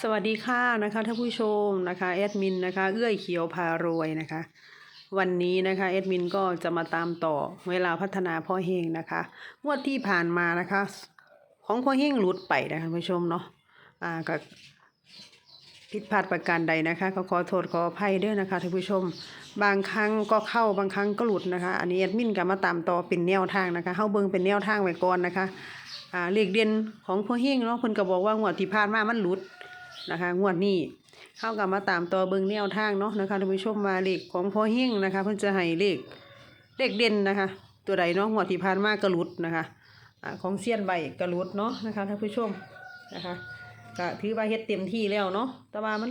สวัสดีค่ะนะคะท่านผู้ชมนะคะแอดมินนะคะเอื้อยเขียวพารวยนะคะ วันนี้นะคะแอดมินก็จะมาตามต่อเวลาพัฒนาพ่อเฮงนะคะงวดที่ผ่านมานะคะ ของพ่อเฮงหลุดไปนะคะท่านผู้ชมเนาะอ่าก็ผิดพลาดประการใดนะคะก็ขอโทษขออภัยด้วยนะคะท่านผู้ชม บางครั้งก็เข้าบางครั้งก็หลุดนะคะ อันนี้แอดมินก็มาตามต่อเป็นแนวทางนะคะเฮาเบิงเป็นแนวทางไว้ก่อนนะคะอ่าเลขเด่นของพ่อเฮงเนาะเพิ่นก็บอกว่างวดที่ผ่านมามันหลุด นะคะงวดนี้เฮาก็มาตามต่อเบิงแนวทางเนาะนะคะท่านผู้ชมมาเลขของพ่อเฮงนะคะ เพิ่นจะให้เลขเลขเด่นนะคะ ตัวใดเนาะงวดที่ผ่านมาก็หลุดนะคะอของเซียนใบก็หลุดเนาะนะคะท่านผู้ชมนะคะก็ถือว่าเฮ็ดเต็มที่แล้วเนาะแต่ว่ามัน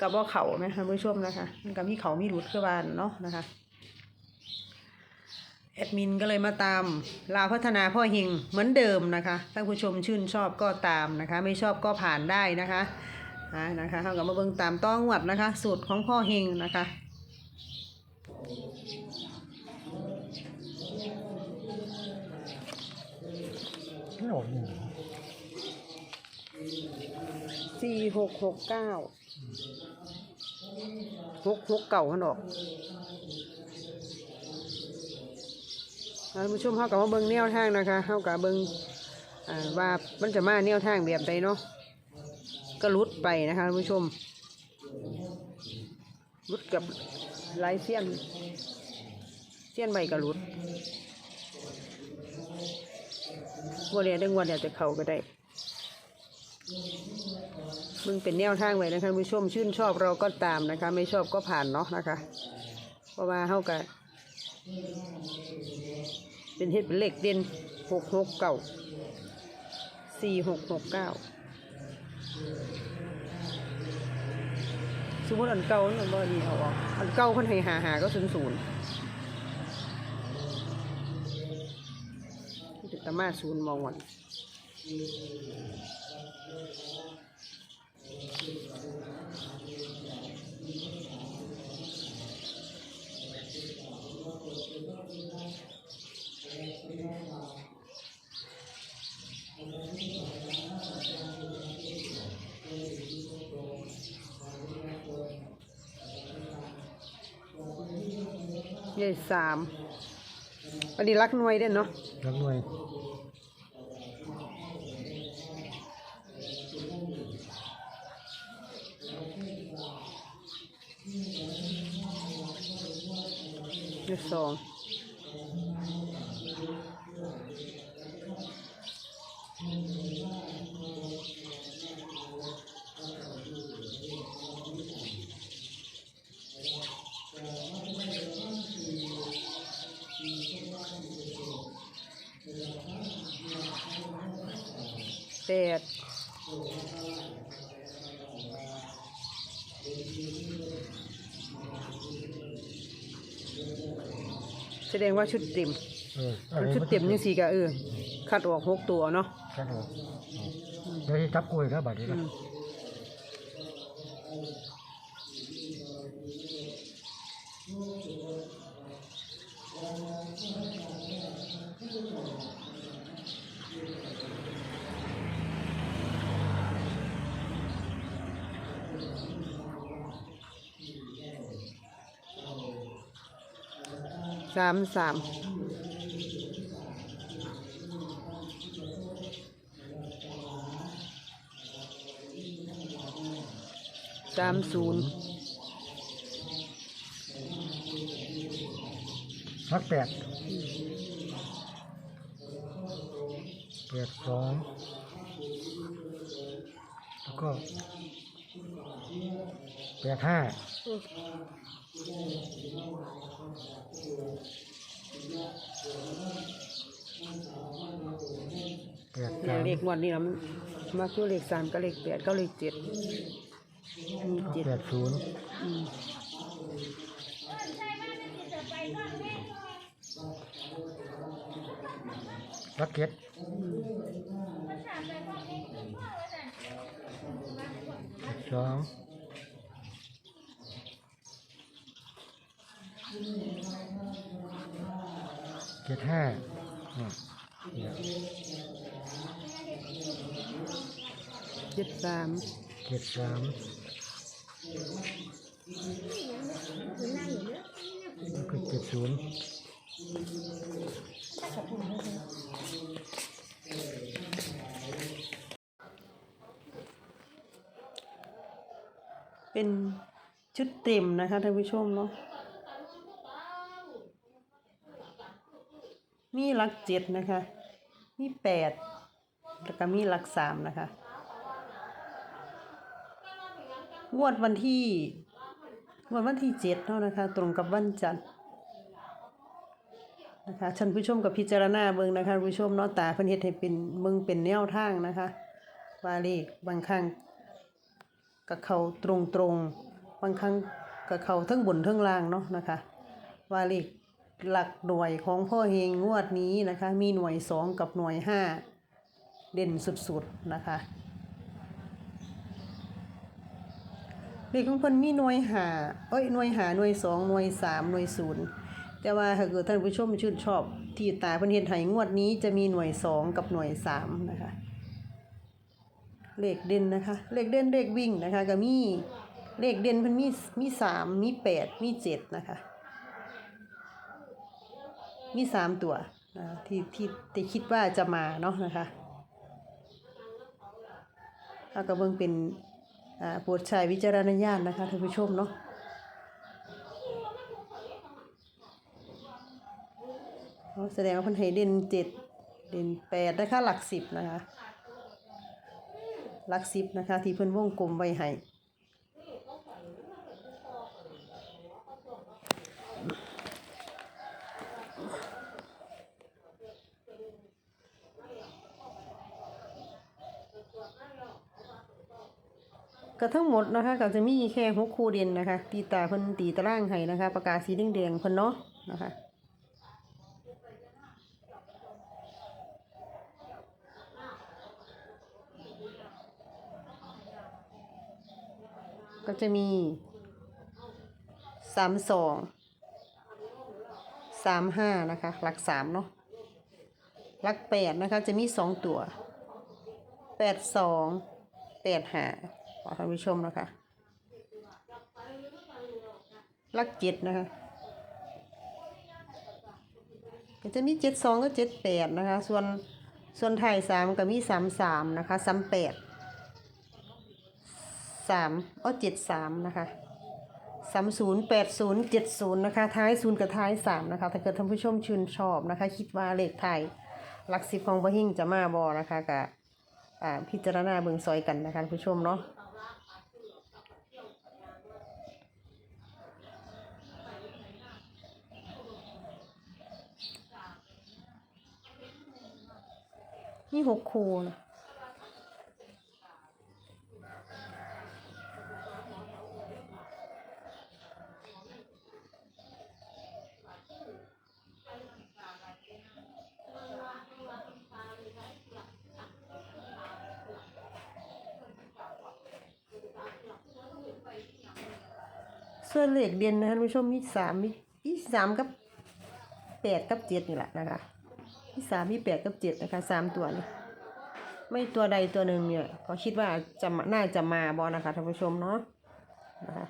ก็บ่เข้านะท่านผู้ชมนะคะมันก็มีเขามีหลุดคือว่าเนาะนะคะแอดมินก็เลยมาตามลาวพัฒนาพ่อเฮงเหมือนเดิมนะคะท่านผู้ชมชื่นชอบก็ตามนะคะ ไม่ชอบก็ผ่านได้นะคะ อ่านะคะเท่ากับมาเบิ่งตามต้องวัดนะคะ สูตรของพ่อเฮงนะคะไม่ออกนี่สี่หกหกเก้าหกหกเก่าขนออกท่านผู้ชมเขากับมาเบิ่งแนวทางนะคะเขากับเบิ่งว่ามันจะมาแนวทางแบบใดเนาะ ก็หลุดไปนะคะท่านผู้ชมหลุดกับลายเสี้ยน เสี้ยนใบกระลุดวันนี้ได้งวันเดียวจะเข้าก็ได้มึงเป็นแนวทางไว้นะคะผู้ชมชื่นชอบเราก็ตามนะคะ ไม่ชอบก็ผ่านเนาะนะคะ เพราะว่าเท่ากับเป็นเฮ็ดเป็นเลขเด่นหกหกเก้าสี่หกหกเก้า สมมติอันเก่ามันบ่ดีเอาออกอันเก่าคนให้หาหาก็ศูนย์ศูนย์ที่ตมาศูนย์มองวัน ใหญ่สามอันนี้รักหน่วยเด่นเนาะรักหน่วยใหญ่สองแปด แสดงว่าชุดเต็มเออมันชุดเต็มยังสี่กะเออคัดออกหกตัวเนาะครับผมเดี๋ยวจะจับกล้วยครับบัดนี้อืนะม สามสามสามศูนย์รักแปดแปดสองแล้วก็แปดห้า เนี่สายมเลขงวดนี้นะมันมาคือเลขสามก็เลขแปดก็เลขเจ็ดมีเจ็ดแปดศูนย์อืมรักเก็ตแปดสองเจ็ด ห้าเจ็ดสามเเจ็ดสามแล้วก็เจ็ดศูนย์เป็นชุดเต็มนะคะท่านผู้ชมเนาะ มีหลักเจ็ดนะคะ มีแปดแล้วก็มีหลักสามนะคะงวดวันที่งวดวันที่เจ็ดเนาะนะคะ ตรงกับวันจันทร์นะคะท่านผู้ชมกับพิจารณาเบิ่งนะคะผู้ชมเนาะตาเพิ่นเฮ็ดให้เป็นเบิ่งเป็นแนวทางนะคะว่าเลขบางครั้งกับเขาตรงตรงๆบางครั้งกับเขาทั้งบนทั้งล่างเนาะนะคะว่าเลข หลักหน่วยของพ่อเฮงงวดนี้นะคะ มีหน่วยสองกับหน่วยห้าเด่นสุดๆนะคะเลขของเพิ่นมีหน่วยหาเอ้ยหน่วยหาหน่วยสองหน่วยสามหน่วยศูนย์แต่ว่าถ้าเกิดท่านผู้ชมชื่นชอบที่ตาเพิ่นเฮ็ดให้งวดนี้จะมีหน่วยสองกับหน่วยสามนะคะเลขเด่นนะคะเลขเด่นเลขวิ่งนะคะก็มีเลขเด่นเพิ่นมีมีสามมีแปดมีเจ็ดนะคะ มีสามตัวนะที่ที่ที่คิดว่าจะมาเนาะนะคะเอากระเบื้องเป็นโปรดใช้วิจารณญาณนะคะท่านผู้ชมเนาะเอาแสดงว่าพันให้เด่นเจ็ดเด่นแปดนะคะหลักสิบนะคะหลักสิบนะคะ ที่เพิ่นวงกลมไว้ให้ ก็ทั้งหมดนะคะก็จะมีแค่หกคู่เด่นนะคะ ตีตาเพิ่นตีตารางให้นะคะ ประกาศสีแดงๆเพิ่นเนาะนะคะก็จะมีสามสองสามห้านะคะหลักสามเนาะหลักแปดนะคะจะมีสองตัวแปดสองแปดห้า ขอท่านผู้ชมนะคะลักเจ็ดนะคะก็จะมีเจ็ดสองก็เจ็ดแปดนะคะ ส่วนส่วนไทยสามก็มีสามสามนะคะสามแปดสามอ้อเจ็ดสามนะคะสามศูนย์แปดศูนย์เจ็ดศูนย์นะคะท้ายศูนย์กับท้ายสามนะคะถ้าเกิดท่านผู้ชมชื่นชอบนะคะ คิดว่าเลขไทยหลักสิบของบะหิ่งจะมาบอนะคะกับอ่าพิจารณาเบิ่งซอยกันนะคะผู้ชมเนาะ นี่หกคูนะส่วนเลขเด่นนะท่านผู้ชมมีสามมีมีสามกับแปดกับเจ็ดนี่แหละนะคะ มีสามมีแปดกับเจ็ดนะคะสามตัวนี่ไม่ตัวใดตัวหนึ่งเนี่ยก็คิดว่าจะน่าจะมาบอนะคะท่านผู้ชมเนาะนะคะ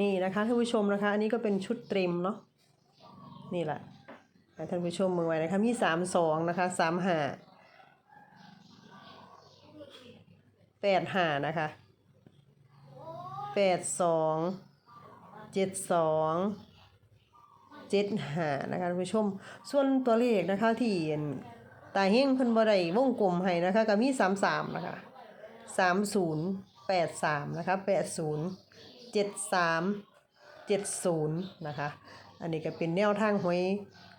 นี่นะคะท่านผู้ชมนะคะ อันนี้ก็เป็นชุดเต็มเนาะนี่แหละ ท่านผู้ชมมือไว้นะคะมีสามสองนะคะสามห้าแปดห้านะคะแปดสองเจ็ดสองเจ็ดห้านะคะท่านผู้ชม ส่วนตัวเลขนะคะที่ตาเฮงเพิ่นบ่ได้วงกลมให้นะคะก็มีสามสามนะคะสามศูนย์แปดสามนะคะแปดศูนย์เจ็ดสามเจ็ดศูนย์นะคะ อันนี้ก็เป็นแนวทางหวย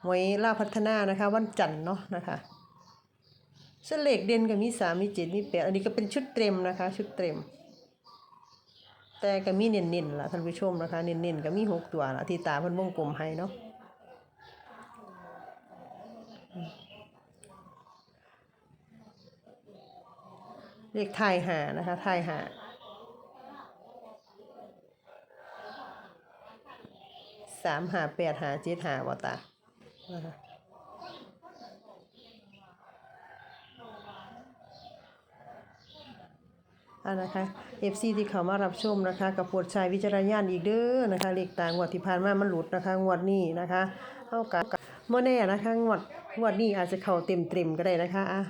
หวยล่าพัฒนานะคะ วันจันทร์เนาะนะคะส่วนเลขเด่นก็มีสามมีเจ็ดมีแปดอันนี้ก็เป็นชุดเต็มนะคะ ชุดเต็ม แต่ก็มีเน้นๆล่ะท่านผู้ชมนะคะเน้นๆก็มีหกตัวละที่ตาเพิ่นวงกลมให้เนาะเลขไทยหานะคะไทยหา สามหาแปดหาเจ็ดหาวะตาอ่านะคะ FC ที่เขามารับชมนะคะกับปรดใช้วิจารณญาณอีกเด้อนะคะเลขต่างงวดที่ผ่านมามันหลุดนะคะ งวดนี้นะคะเท่ากับเมื่อแน่นะคะงวดงวดนี้อาจจะเข้าเต็มๆก็ได้นะคะอะ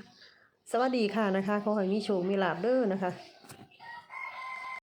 สวัสดีค่ะนะคะขอให้มีโชคมีลาบเด้อนะคะ